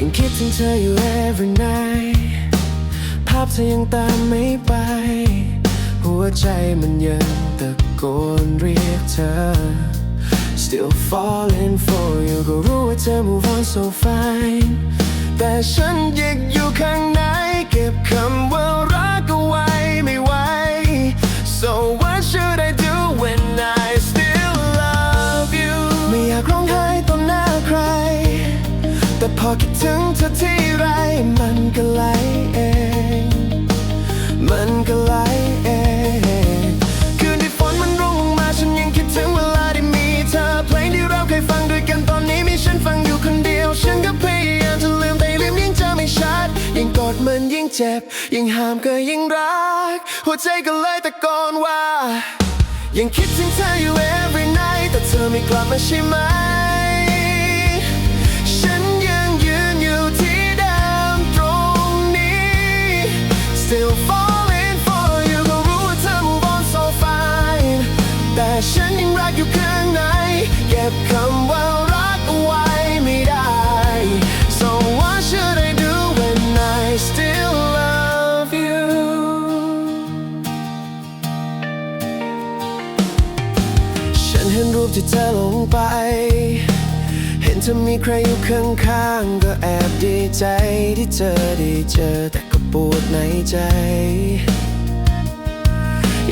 ยังคิดถึงเธออยู่ every night ภาพเธอยังตามไม่ไป หัวใจมันยังตะโกนเรียกเธอ Still falling for you ก็รู้ว่าเธอ move on so fine แต่ฉันยังอยู่ข้างในเก็บคำว่ารักเอาไว้ อคิดถึงเธอที่ไรมันก็ไหลเอง มันก็ไหลเอง คืนที่ฝนมันร่วงลงมาฉันยังคิดถึงเวลาที่มีเธอ เพลงที่เราเคยฟังด้วยกันตอนนี้มีฉันฟังอยู่คนเดียว ฉันก็พยายามจะลืมแต่ลืมยิ่งจอไม่ชัด ยิ่งกดมันยิ่งเจ็บ ยิ่งห้ามก็ยิ่งรัก หัวใจก็เลยตะโกนว่า ยังคิดถึงเธออยู่ every night แต่เธอไม่กลับมาใช่ไหม รูปที่เธอลงไป เห็นเธอมีใครอยู่ข้างๆก็แอบดีใจที่เธอได้เจอแต่ก็ปวดในใจ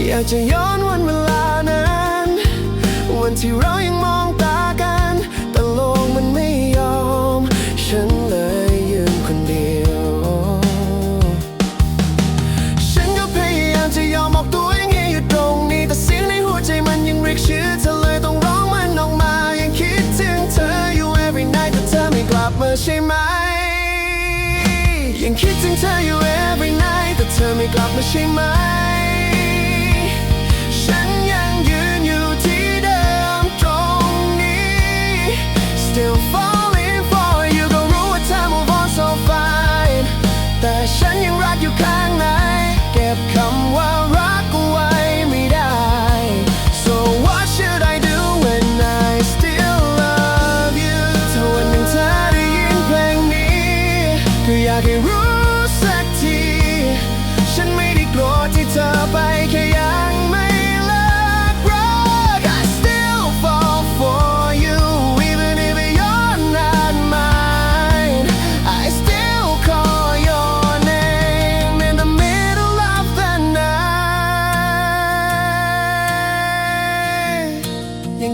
อยากจะย้อนวันเวลานั้น วันที่เรายัง ยังคิดถึงเธออยู่ every night แต่เธอไม่กลับมาใช่ไหม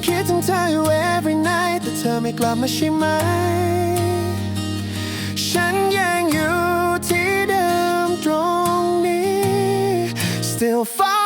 คิดถึงเธออยู่ every night แต่เธอไม่กลับมาใช่ไหม ฉันยังอยู่ที่เดิมตรงนี้ still Fall